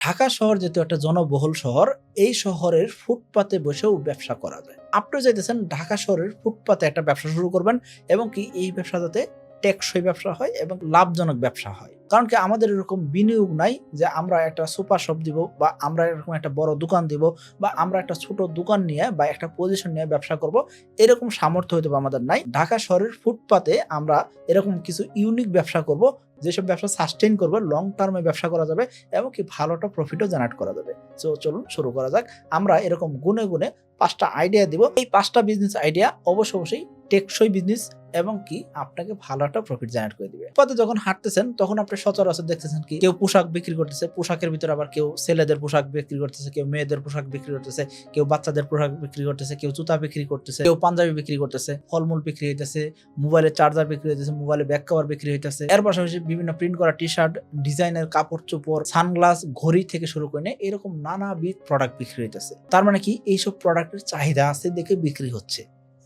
ঢাকা শহর যেহেতু একটা জনবহুল শহর, এই শহরের ফুটপাতে বসেও ব্যবসা করা যায়। আপনি চাইতেছেন ঢাকা শহরের ফুটপাতে একটা ব্যবসা শুরু করবেন এবং কি এই ব্যবসা যাতে টেকসই ব্যবসা হয় এবং লাভজনক ব্যবসা হয়। কারণ কি আমাদের এরকম বিনিয়োগ নাই যে আমরা একটা সুপার শপ দিব বা আমরা এরকম একটা বড় দোকান দিব বা আমরা একটা ছোট দোকান নিয়ে বা একটা পজিশন নিয়ে ব্যবসা করব, এরকম সামর্থ্য হয়তো আমাদের নাই। ঢাকা শহরের ফুটপাতে আমরা এরকম কিছু ইউনিক ব্যবসা করব, যেসব ব্যবসা সাস্টেইন করবে লং টার্মে ব্যবসা করা যাবে এবং কি ভালোটা প্রফিটও জেনারেট করা যাবে। তো চলুন শুরু করা যাক। আমরা এরকম গুনে গুনে পাঁচটা আইডিয়া দিব। এই পাঁচটা বিজনেস আইডিয়া অবশ্য অবশ্যই টেকসই বিজনেস এবং কি আপনাকে ভালো একটা প্রফিট জেনারেট করে দিবে। পথে যখন হাঁটতেছেন, তখন আপনি সচরাচর দেখতেছেন কি, কেউ পোশাক বিক্রি করতেছে, পোশাকের ভিতরে আবার কেউ ছেলেদের পোশাক বিক্রি করতেছে, কেউ মেয়েদের পোশাক বিক্রি করতেছে, কেউ বাচ্চাদের পোশাক বিক্রি করতেছে, কেউ জুতা বিক্রি করতেছে, কেউ পাঞ্জাবি বিক্রি করতেছে, ফলমূল বিক্রি হইতেছে মোবাইলের চার্জার বিক্রি হইতেছে মোবাইলে ব্যাক কভার বিক্রি হইতেছে। এর পাশাপাশি বিভিন্ন প্রিন্ট করা টি শার্ট ডিজাইনের কাপড় চোপড় সানগ্লাস ঘড়ি থেকে শুরু করে এরকম নানাবিধ প্রোডাক্ট বিক্রি হইতেছে। তার মানে কি, এইসব প্রোডাক্টের চাহিদা আছে দেখে বিক্রি হচ্ছে।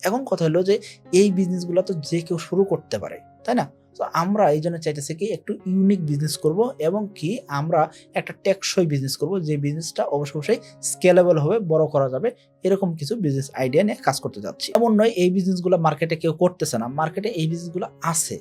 এখন কথা হলো যে এই বিজনেসগুলো তো যে কেউ শুরু করতে পারে, তাই না? তো আমরা এই জন্য চাইতেছি কি একটু ইউনিক বিজনেস করব এবং কি আমরা একটা টেকসই বিজনেস করব, যে বিজনেসটা অবশ্য অবশ্যই স্কেলেবল হবে, বড় করা যাবে, এরকম কিছু বিজনেস আইডিয়া নিয়ে কাজ করতে যাচ্ছি। এমন নয় এই বিজনেসগুলো মার্কেটে কেউ করতেছে না মার্কেটে এই বিজনেসগুলো আছে।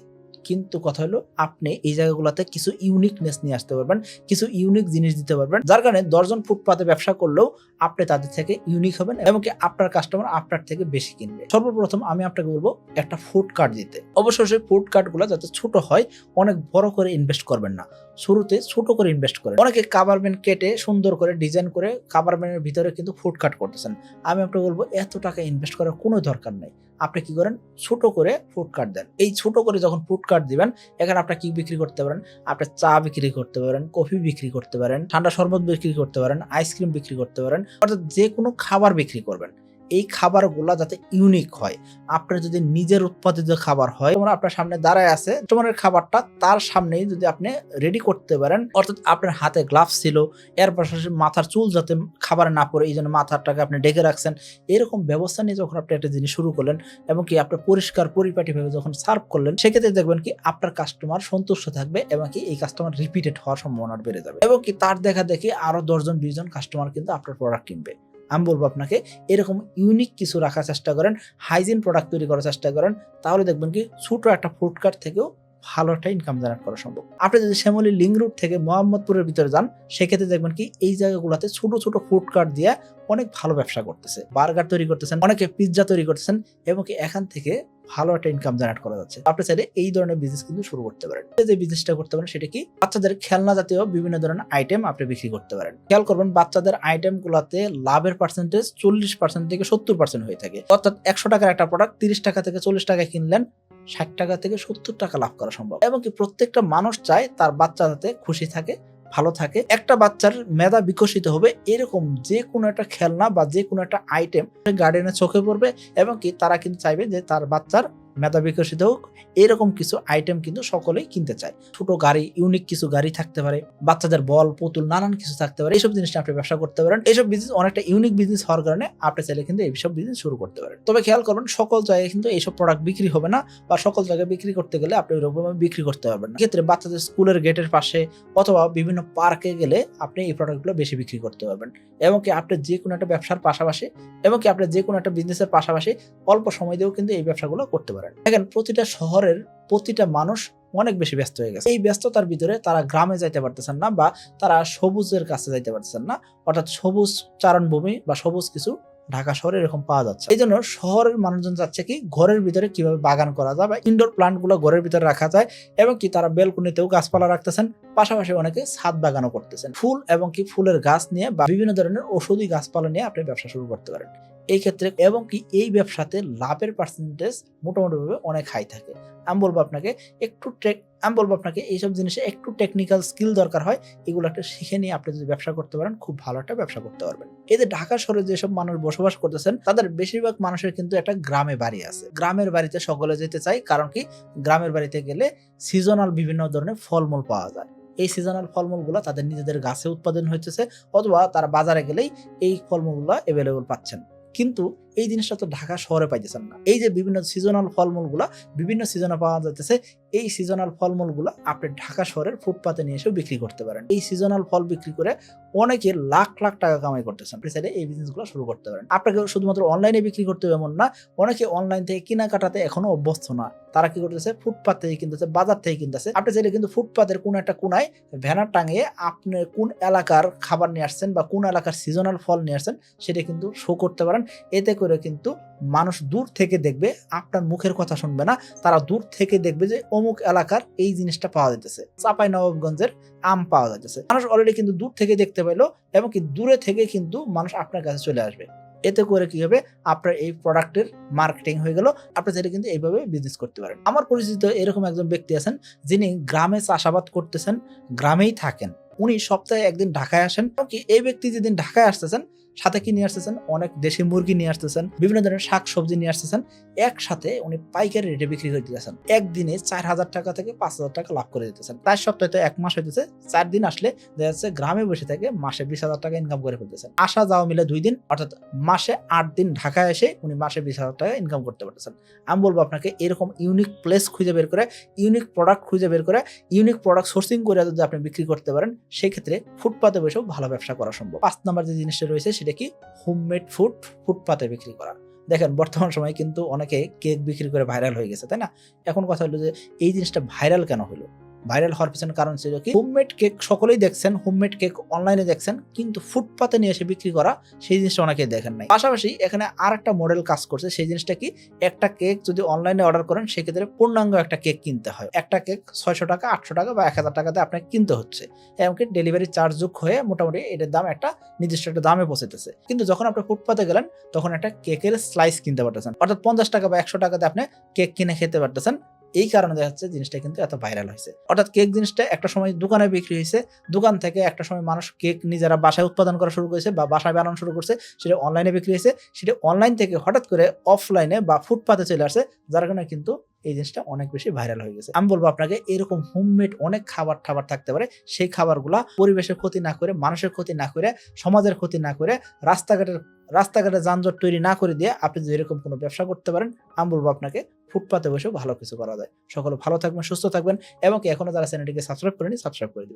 কিন্তু কথা হলো আপনি এই জায়গাগুলোতে কিছু ইউনিকনেস নিয়ে আসতে পারবেন, কিছু ইউনিক জিনিস দিতে পারবেন, যার কারণে দশজন ফুটপাতে ব্যবসা করলেও আপনি তাদের থেকে ইউনিক হবেন এবং কি আপনার কাস্টমার আপনার থেকে বেশি কিনবে। সর্বপ্রথম আমি আপনাকে বলব একটা ফুড কার্ড দিতে। অবশ্যই সেই ফুড কার্ডগুলো যাতে ছোট হয়, অনেক বড় করে ইনভেস্ট করবেন না। শুরুতে ছোট করে ইনভেস্ট করেন। অনেকে ব্যান্ড কেটে সুন্দর করে ডিজাইন করে কাবার ব্যান্ডের ভিতরে কিন্তু ফুড কার্ড করতেছেন। আমি আপনাকে বলব এত টাকা ইনভেস্ট করার কোনো দরকার নাই। আপনি কি করেন? ছোট করে ফুড কার্ড দেন। এই ছোট করে যখন ফুড কার্ড দিবেন, এখানে আপনি কি বিক্রি করতে পারেন? আপনি চা বিক্রি করতে পারেন, কফি বিক্রি করতে পারেন, ঠান্ডা শরবত বিক্রি করতে পারেন আইসক্রিম বিক্রি করতে পারেন, অর্থাৎ যে কোনো খাবার বিক্রি করবেন। এই খাবারগুলা যাতে ইউনিক হয়। আপনার যদি নিজের উৎপাদিত খাবার হয় যেমন আপনার সামনে দাঁড়ায় আছে তোমার খাবারটা তার সামনেই যদি আপনি রেডি করতে পারেন, অর্থাৎ আপনার হাতে গ্লাভস ছিল, এর পাশাপাশি মাথার চুল যাতে খাবারে না পড়ে, এই জন্য মাথাটাকে আপনি ডেকে রাখছেন। এরকম ব্যবস্থা নিয়ে যখন আপনি একটা জিনিস শুরু করলেন, এবং কি আপনার পরিষ্কার, পরিপাটিভাবে যখন সার্ভ করলেন, সেক্ষেত্রে দেখবেন কি আপনার কাস্টমার সন্তুষ্ট থাকবে, এবং কি এই কাস্টমার রিপিটেড হওয়ার সম্ভাবনা বেড়ে যাবে। এবং কি তার দেখা দেখি আরও দশজন, বিশজন কাস্টমার কিন্তু আপনার প্রোডাক্ট কিনবে। আমি বলব আপনাকে, এরকম ইউনিক কিছু রাখার চেষ্টা করেন হাইজিন প্রোডাক্ট তৈরি করার চেষ্টা করেন, তাহলে দেখবেন কি ছোটো একটা ফুডকার্ট থেকেও ভালো একটা ইনকাম জেনারেট করা সম্ভব। আপনি যদি শ্যামলী লিঙ্ক রুট থেকে মোহাম্মদপুরের ভিতরে যান, সেক্ষেত্রে দেখবেন কি এই জায়গাগুলোতে ছোট ছোট ফুড কার্ট দিয়ে অনেক ভালো ব্যবসা করতেছে। বার্গার তৈরি করতেছেন, অনেকে পিৎজা তৈরি করতেছেন এবং কি এখান থেকে ভালো একটা ইনকাম জেনারেট করা যাচ্ছে। আপনি চাইলে এই ধরনের বিজনেস কিন্তু শুরু করতে পারেন। যে বিজনেসটা করতে পারেন, সেটা কি বাচ্চাদের খেলনা জাতীয় বিভিন্ন ধরনের আইটেম আপনি বিক্রি করতে পারেন। খেয়াল করবেন, বাচ্চাদের আইটেম গুলাতে লাভের পার্সেন্টেজ চল্লিশ পার্সেন্ট থেকে সত্তর পার্সেন্ট হয়ে থাকে। অর্থাৎ একশো টাকার একটা প্রোডাক্ট তিরিশ টাকা থেকে চল্লিশ টাকায় কিনলেন ষাট টাকা থেকে সত্তর টাকা লাভ করা সম্ভব। এবং কি প্রত্যেকটা মানুষ চায় তার বাচ্চা যাতে খুশি থাকে, ভালো থাকে। একটা বাচ্চার মেধা বিকশিত হবে এরকম যে কোনো একটা খেলনা বা যে কোনো একটা আইটেম গার্ডেনে চোখে পড়বে এবং কি তারা কিন্তু চাইবে যে তার বাচ্চার মেধা বিকশিত হোক, এরকম কিছু আইটেম কিন্তু সকলেই কিনতে চায়। ছোট গাড়ি ইউনিক কিছু গাড়ি থাকতে পারে, বাচ্চাদের বল, পুতুল, নানান কিছু থাকতে পারে এইসব জিনিস আপনি ব্যবসা করতে পারেন। এইসব বিজনেস অনেকটা ইউনিক বিজনেস হওয়ার কারণে আপনি চাইলে কিন্তু এইসব বিজনেস শুরু করতে পারেন। তবে খেয়াল করবেন সকল জায়গায় কিন্তু এইসব প্রোডাক্ট বিক্রি হবে না বা সকল জায়গায় বিক্রি করতে গেলে আপনি ওইরকম বিক্রি করতে পারবেন না। ক্ষেত্রে বাচ্চাদের স্কুলের গেটের পাশে অথবা বিভিন্ন পার্কে গেলে আপনি এই প্রোডাক্টগুলো বেশি বিক্রি করতে পারবেন। এবং কি আপনি যে কোনো একটা ব্যবসার পাশাপাশি, এবং কি আপনি যে কোনো একটা বিজনেসের পাশাপাশি অল্প সময় দিয়েও কিন্তু এই ব্যবসাগুলো করতে পারেন দেখেন, প্রতিটা শহরের প্রতিটা মানুষ অনেক বেশি ব্যস্ত হয়ে গেছে। এই ব্যস্ততার ভিতরে তারা গ্রামে যাইতে পারতেছেন না বা তারা সবুজের কাছে যাইতে পারতেছেন না। অর্থাৎ সবুজ চারণভূমি বা সবুজ কিছু ঢাকা শহরে এরকম পাওয়া যাচ্ছে। এই জন্য শহরের মানুষজন যাচ্ছে কি, ঘরের ভিতরে কীভাবে বাগান করা যায় বা ইনডোর প্লান্টগুলো ঘরের ভিতরে রাখা যায় এবং কি তারা বেলকুনিতেও গাছপালা রাখতেছেন। পাশাপাশি অনেকে ছাদ বাগানও করতেছেন। ফুল এবং কি ফুলের গাছ নিয়ে বা বিভিন্ন ধরনের ওষুধি গাছপালা নিয়ে আপনি ব্যবসা শুরু করতে পারেন। এই ক্ষেত্রে এবং কি এই ব্যবসাতে লাভের পার্সেন্টেজ মোটামুটিভাবে অনেক হাই থাকে। আমি বলব আপনাকে একটু টেক আমি বলব আপনাকে এইসব জিনিসে একটু টেকনিক্যাল স্কিল দরকার হয়, এগুলো একটা শিখে নিয়ে আপনি যদি ব্যবসা করতে পারেন, খুব ভালো একটা ব্যবসা করতে পারবেন। যে ঢাকা শহরে যেসব মানুষ বসবাস করতেছেন, তাদের বেশিরভাগ মানুষের কিন্তু একটা গ্রামে বাড়ি আছে। গ্রামের বাড়িতে সকলে যেতে চাই কারণ কি গ্রামের বাড়িতে গেলে সিজনাল বিভিন্ন ধরনের ফলমূল পাওয়া যায়। এই সিজনাল ফলমূলগুলো তাদের নিজেদের গাছে উৎপাদন হইতেছে, অথবা তারা বাজারে গেলেই এই ফলমূলগুলো অ্যাভেলেবল পাচ্ছেন। কিন্তু এই জিনিসটা তো ঢাকা শহরে পাইতেছেন না। এই যে বিভিন্ন সিজনাল ফলমূলগুলা, বিভিন্ন সিজনে পাওয়া যাইতেছে, এই সিজনাল ফলমূলগুলো আপনি ঢাকা শহরের ফুটপাতে নিয়ে এসেও বিক্রি করতে পারেন। এই সিজনাল ফল বিক্রি করে অনেকে লাখ লাখ টাকা কামাই করতেছেন। আপনি চাইলে এই বিজনেসগুলো শুরু করতে পারেন। আপনাকে শুধুমাত্র অনলাইনে বিক্রি করতে হবে এমন না, অনেকে অনলাইন থেকে কেনাকাটাতে এখনও অভ্যস্ত না। তারা কি করতেছে? ফুটপাত থেকে কিনতেছে, বাজার থেকে কিনতেছে। আপনি চাইলে কিন্তু ফুটপাতের কোন একটা কোনায় ভ্যানার টাঙিয়ে আপনি কোন এলাকার খাবার নিয়ে আসছেন বা কোন এলাকার সিজনাল ফল নিয়ে আসছেন, সেটা কিন্তু শো করতে পারেন। এতে করে কিন্তু মানুষ দূর থেকে দেখবে, আপনার মুখের কথা শুনবে না, তারা দূর থেকে দেখবে যে অমুক এলাকার এই জিনিসটা পাওয়া যাইতেছে। চাপাই নবাবগঞ্জের আম পাওয়া যাচ্ছে মানুষ অলরেডি কিন্তু দূর থেকে দেখতে পেল এবং কি দূরে থেকে কিন্তু মানুষ আপনার কাছে চলে আসবে। এতে করে কি হবে? আপনার এই প্রোডাক্টের মার্কেটিং হয়ে গেল। আপনি যেটা কিন্তু এইভাবে বিজনেস করতে পারেন। আমার পরিচিত এরকম একজন ব্যক্তি আছেন, যিনি গ্রামে চাষাবাদ করতেছেন, গ্রামেই থাকেন। উনি সপ্তাহে একদিন ঢাকায় আসেন। কি এই ব্যক্তি যেদিন ঢাকায় আসতেছেন সাথে কি নিয়ে আসতেছেন? অনেক দেশি মুরগি নিয়ে আসতেছেন, বিভিন্ন ধরনের শাক সবজি নিয়ে আসতেছেন, একসাথে উনি পাইকারি রেটে বিক্রি করে দিতেছেন। একদিনে চার হাজার টাকা থেকে পাঁচ হাজার টাকা লাভ করে দিতেছেন। তার সপ্তাহে তো এক মাস হইতেছে, চার দিন আসলে দেখা যাচ্ছে গ্রামে বসে থেকে মাসে বিশ হাজার টাকা ইনকাম করে ফেলতেছেন। আসা যাওয়া মিলে দুই দিন, অর্থাৎ মাসে আট দিন ঢাকায় এসে উনি মাসে বিশ হাজার টাকা ইনকাম করতে পারতেছেন। আমি বলব আপনাকে এরকম ইউনিক প্লেস খুঁজে বের করে ইউনিক প্রোডাক্ট খুঁজে বের করে ইউনিক প্রোডাক্ট সোর্সিং করে যদি আপনি বিক্রি করতে পারেন সেই ক্ষেত্রে ফুটপাতে বসেও ভালো ব্যবসা করা সম্ভব। পাঁচ নাম্বার যে জিনিসটা রয়েছে সেটা কি? হোমমেড ফুড ফুটপাতে বিক্রি করা। দেখেন, বর্তমান সময়ে কিন্তু অনেকে কেক বিক্রি করে ভাইরাল হয়ে গেছে, তাই না? এখন কথা হলো যে, এই জিনিসটা ভাইরাল কেন হলো? ভাইরাল হওয়ার পিছনে কারণ ছিল কি? হোমমেড কেক সকলেই দেখছেন হোমমেড কেক অনলাইনে দেখছেন, কিন্তু ফুটপাতে নিয়ে এসে বিক্রি করা সেই জিনিসটা অনেকেই দেখেন নাই। পাশাপাশি এখানে আর একটা মডেল কাজ করছে, সেই জিনিসটা কি? একটা কেক যদি অনলাইনে অর্ডার করেন, সেক্ষেত্রে পূর্ণাঙ্গ একটা কেক কিনতে হয়। একটা কেক ছয়শো টাকা, আটশো টাকা বা এক হাজার টাকাতে আপনাকে কিনতে হচ্ছে। এমনকি ডেলিভারি চার্জ যোগ হয়ে মোটামুটি এটার দাম একটা নির্দিষ্ট একটা দামে পৌঁছেতেছে কিন্তু যখন আপনি ফুটপাতে গেলেন, তখন একটা কেকের স্লাইস কিনতে পারতেছেন। অর্থাৎ পঞ্চাশ টাকা বা একশো টাকাতে আপনি কেক কিনে খেতে পারতেছেন। এই কারণে দেখা যাচ্ছে জিনিসটা কিন্তু এত ভাইরাল হয়েছে। অর্থাৎ কেক জিনিসটা একটা সময় দোকানে বিক্রি হয়েছে, দোকান থেকে একটা সময় মানুষ কেক নিজেরা বাসায় উৎপাদন করা শুরু করেছে বা বাসায় বানানো শুরু করছে, সেটা অনলাইনে বিক্রি হয়েছে, সেটা অনলাইন থেকে হঠাৎ করে অফলাইনে বা ফুটপাতে চলে আসে, যার কারণে কিন্তু এই জিনিসটা অনেক বেশি ভাইরাল হয়ে গেছে। আমি বলব আপনাকে, এরকম হোমমেড অনেক খাবার ঠাবার থাকতে পারে, সেই খাবারগুলা পরিবেশের ক্ষতি না করে, মানুষের ক্ষতি না করে, সমাজের ক্ষতি না করে, রাস্তাঘাটের, রাস্তাঘাটে যানজট তৈরি না করে দিয়ে আপনি যদি এরকম কোনো ব্যবসা করতে পারেন, আমি বলব আপনাকে, ফুটপাতে বসেও ভালো কিছু করা যায়। সকলে ভালো থাকবেন, সুস্থ থাকবেন এবং এখনও এখনও যারা চ্যানেলটিকে সাবস্ক্রাইব করেনি সাবস্ক্রাইব করে দিবেন।